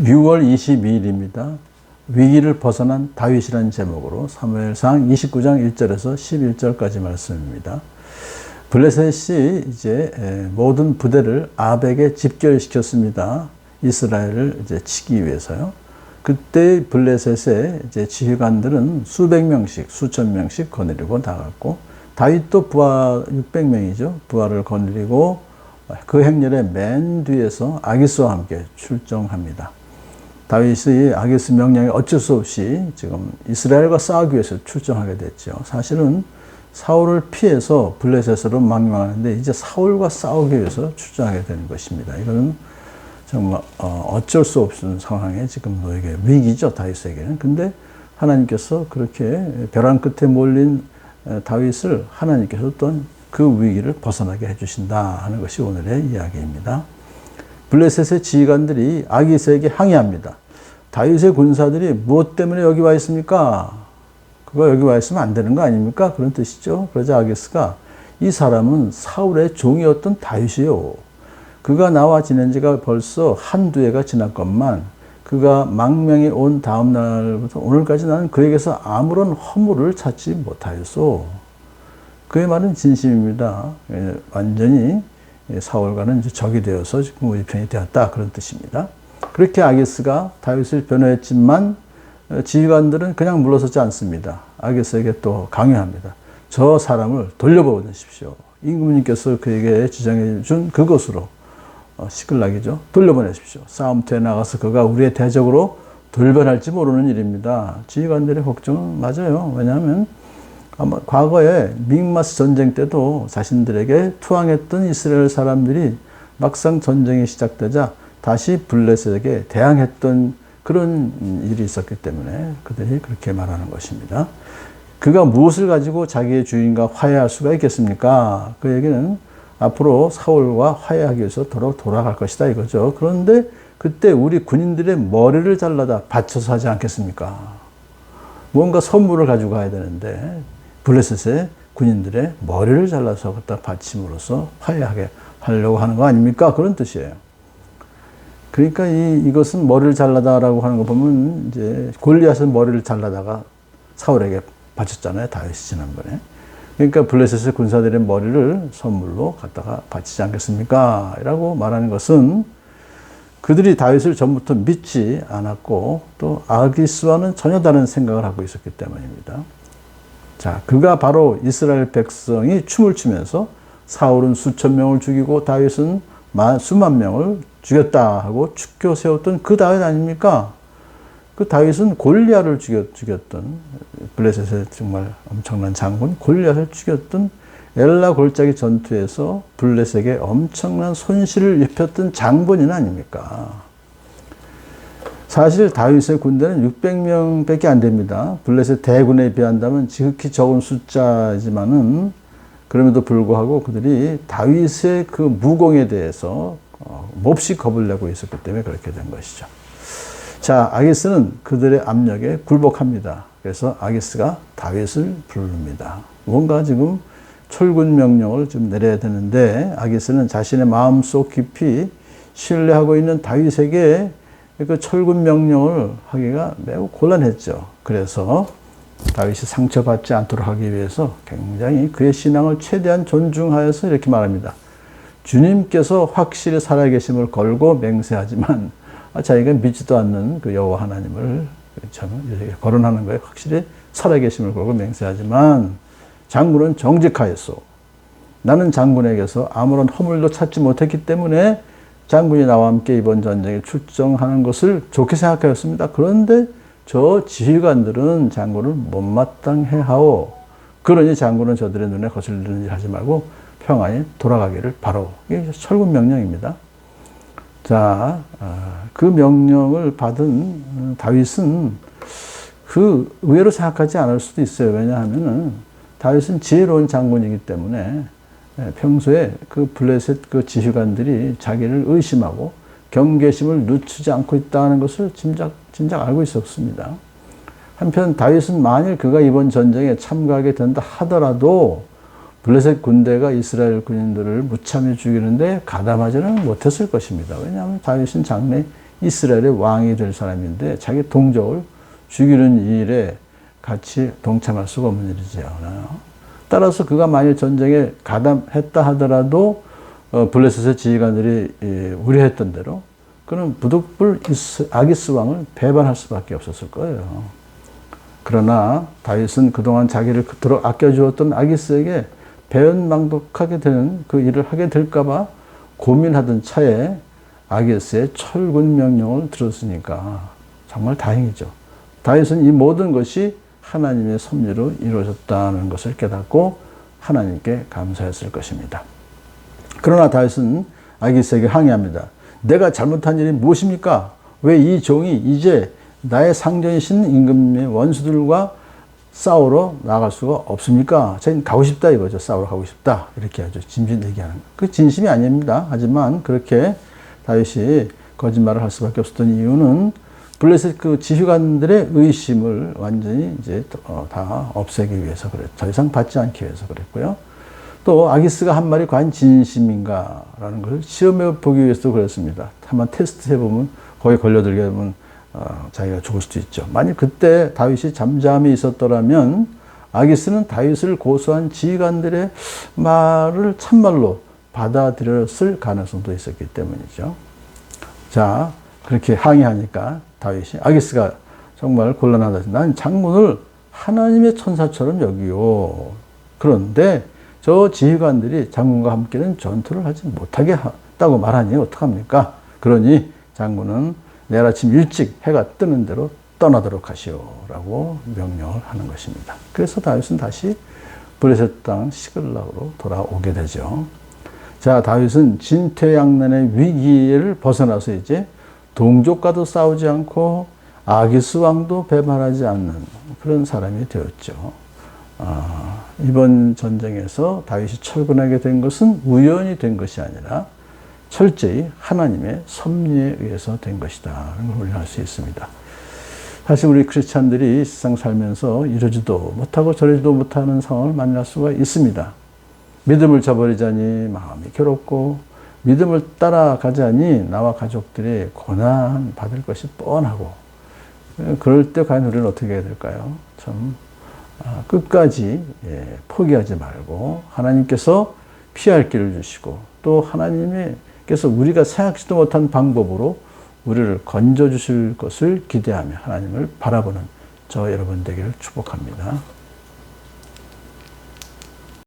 6월 22일입니다. 위기를 벗어난 다윗이라는 제목으로 사무엘상 29장 1절에서 11절까지 말씀입니다. 블레셋이 이제 모든 부대를 아벡에 집결시켰습니다. 이스라엘을 이제 치기 위해서요. 그때 블레셋의 이제 지휘관들은 수백 명씩, 수천 명씩 거느리고 나갔고 다윗도 부하 600명이죠. 부하를 거느리고 그 행렬의 맨 뒤에서 아기스와 함께 출정합니다. 다윗의 아기스 명령에 어쩔 수 없이 지금 이스라엘과 싸우기 위해서 출정하게 됐죠. 사실은 사울을 피해서 블레셋으로 망명하는데 이제 사울과 싸우기 위해서 출정하게 되는 것입니다. 이거는 정말 어쩔 수 없는 상황에 지금 너에게 위기죠 다윗에게는. 근데 하나님께서 그렇게 벼랑 끝에 몰린 다윗을 하나님께서 또한 그 위기를 벗어나게 해주신다 하는 것이 오늘의 이야기입니다. 블레셋의 지휘관들이 아기스에게 항의합니다. 다윗의 군사들이 무엇 때문에 여기 와 있습니까? 그거 여기 와 있으면 안 되는 거 아닙니까? 그런 뜻이죠. 그러자 아기스가 이 사람은 사울의 종이었던 다윗이요. 그가 나와 지낸 지가 벌써 한두 해가 지났건만 그가 망명에 온 다음 날부터 오늘까지 나는 그에게서 아무런 허물을 찾지 못하였소. 그의 말은 진심입니다. 예, 완전히 사울과는 적이 되어서 지금 우리 편이 되었다. 그런 뜻입니다. 그렇게 아기스가 다윗을 변호했지만 지휘관들은 그냥 물러서지 않습니다. 아기스에게 또 강요합니다. 저 사람을 돌려보내십시오. 임금님께서 그에게 지정해 준 그것으로 시끌락이죠. 돌려보내십시오. 싸움터에 나가서 그가 우리의 대적으로 돌변할지 모르는 일입니다. 지휘관들의 걱정은 맞아요. 왜냐하면 아마 과거에 믹마스 전쟁 때도 자신들에게 투항했던 이스라엘 사람들이 막상 전쟁이 시작되자 다시 블레셋에게 대항했던 그런 일이 있었기 때문에 그들이 그렇게 말하는 것입니다. 그가 무엇을 가지고 자기의 주인과 화해할 수가 있겠습니까? 그 얘기는 앞으로 사울과 화해하기 위해서 도로 돌아갈 것이다 이거죠. 그런데 그때 우리 군인들의 머리를 잘라다 바쳐서 하지 않겠습니까? 뭔가 선물을 가지고 가야 되는데 블레셋의 군인들의 머리를 잘라서 갖다 바침으로써 화해하게 하려고 하는 거 아닙니까? 그런 뜻이에요. 그러니까 이, 이것은 머리를 잘라다라고 하는 거 보면 이제 골리앗은 머리를 잘라다가 사울에게 바쳤잖아요. 다윗이 지난번에. 그러니까 블레셋의 군사들의 머리를 선물로 갖다가 바치지 않겠습니까? 라고 말하는 것은 그들이 다윗을 전부터 믿지 않았고 또 아기스와는 전혀 다른 생각을 하고 있었기 때문입니다. 자, 그가 바로 이스라엘 백성이 춤을 추면서 사울은 수천 명을 죽이고 다윗은 수만 명을 죽였다 하고 축교 세웠던 그 다윗 아닙니까? 그 다윗은 골리아를 죽였, 죽였던 블레셋의 정말 엄청난 장군 골리아를 죽였던 엘라 골짜기 전투에서 블레셋에게 엄청난 손실을 입혔던 장본인 아닙니까? 사실 다윗의 군대는 600명밖에 안 됩니다. 블레셋 대군에 비한다면 지극히 적은 숫자이지만은 그럼에도 불구하고 그들이 다윗의 그 무공에 대해서 어, 몹시 겁을 내고 있었기 때문에 그렇게 된 것이죠. 자, 아기스는 그들의 압력에 굴복합니다. 그래서 아기스가 다윗을 부릅니다. 뭔가 지금 철군 명령을 좀 내려야 되는데 아기스는 자신의 마음속 깊이 신뢰하고 있는 다윗에게 그 철군 명령을 하기가 매우 곤란했죠. 그래서 다윗이 상처받지 않도록 하기 위해서 굉장히 그의 신앙을 최대한 존중하여서 이렇게 말합니다. 주님께서 확실히 살아계심을 걸고 맹세하지만 자기가 믿지도 않는 그 여호와 하나님을 참 거론하는 거에 확실히 살아계심을 걸고 맹세하지만 장군은 정직하였소. 나는 장군에게서 아무런 허물도 찾지 못했기 때문에 장군이 나와 함께 이번 전쟁에 출정하는 것을 좋게 생각하였습니다. 그런데 저 지휘관들은 장군을 못마땅해 하오. 그러니 장군은 저들의 눈에 거슬리는 일 하지 말고 평안히 돌아가기를 바로. 이게 철군 명령입니다. 자, 아, 그 명령을 받은 다윗은 그 의외로 생각하지 않을 수도 있어요. 왜냐하면은 다윗은 지혜로운 장군이기 때문에 평소에 그 블레셋 그 지휘관들이 자기를 의심하고 경계심을 늦추지 않고 있다는 것을 짐작, 짐작 알고 있었습니다. 한편 다윗은 만일 그가 이번 전쟁에 참가하게 된다 하더라도 블레셋 군대가 이스라엘 군인들을 무참히 죽이는데 가담하지는 못했을 것입니다. 왜냐하면 다윗은 장래 이스라엘의 왕이 될 사람인데 자기 동족을 죽이는 일에 같이 동참할 수가 없는 일이죠. 따라서 그가 만일 전쟁에 가담했다 하더라도 어, 블레셋의 지휘관들이 예, 우려했던 대로 그는 부득불 아기스 왕을 배반할 수밖에 없었을 거예요. 그러나 다윗은 그동안 자기를 그토록 아껴주었던 아기스에게 배은망덕하게 되는 그 일을 하게 될까봐 고민하던 차에 아기스의 철군 명령을 들었으니까 정말 다행이죠. 다윗은 이 모든 것이 하나님의 섭리로 이루어졌다는 것을 깨닫고 하나님께 감사했을 것입니다. 그러나 다윗은 아기스에게 항의합니다. 내가 잘못한 일이 무엇입니까? 왜 이 종이 이제 나의 상전이신 임금의 원수들과 싸우러 나갈 수가 없습니까? 저는 가고 싶다 이거죠. 싸우러 가고 싶다. 이렇게 하죠. 진심 얘기하는 거. 그 진심이 아닙니다. 하지만 그렇게 다윗이 거짓말을 할 수밖에 없었던 이유는 블레셋 그 지휘관들의 의심을 완전히 이제 어, 다 없애기 위해서 그랬. 더 이상 받지 않기 위해서 그랬고요. 또 아기스가 한 말이 과연 진심인가라는 것을 시험해 보기 위해서도 그랬습니다. 한번 테스트 해보면 거기 걸려들게 되면 어, 자기가 죽을 수도 있죠. 만약 그때 다윗이 잠잠히 있었더라면 아기스는 다윗을 고소한 지휘관들의 말을 참말로 받아들였을 가능성도 있었기 때문이죠. 자, 그렇게 항의하니까 다윗이 아기스가 정말 곤란하다. 난 장군을 하나님의 천사처럼 여기요. 그런데 저 지휘관들이 장군과 함께는 전투를 하지 못하게 했다고 말하니 어떡합니까? 그러니 장군은 내일 아침 일찍 해가 뜨는 대로 떠나도록 하시오라고 명령을 하는 것입니다. 그래서 다윗은 다시 블레셋 땅 시글락으로 돌아오게 되죠. 자, 다윗은 진퇴양난의 위기를 벗어나서 이제 동족과도 싸우지 않고 아기스 왕도 배반하지 않는 그런 사람이 되었죠. 아, 이번 전쟁에서 다윗이 철군하게 된 것은 우연히 된 것이 아니라 철저히 하나님의 섭리에 의해서 된 것이다. 알수 있습니다. 사실 우리 크리스찬들이 세상 살면서 이러지도 못하고 저러지도 못하는 상황을 만날 수가 있습니다. 믿음을 저버리자니 마음이 괴롭고 믿음을 따라가자니 나와 가족들이 고난 받을 것이 뻔하고 그럴 때 과연 우리는 어떻게 해야 될까요? 참 아, 끝까지 예, 포기하지 말고 하나님께서 피할 길을 주시고 또 하나님 께서 우리가 생각지도 못한 방법으로 우리를 건져 주실 것을 기대하며 하나님을 바라보는 저 여러분 되기를 축복합니다.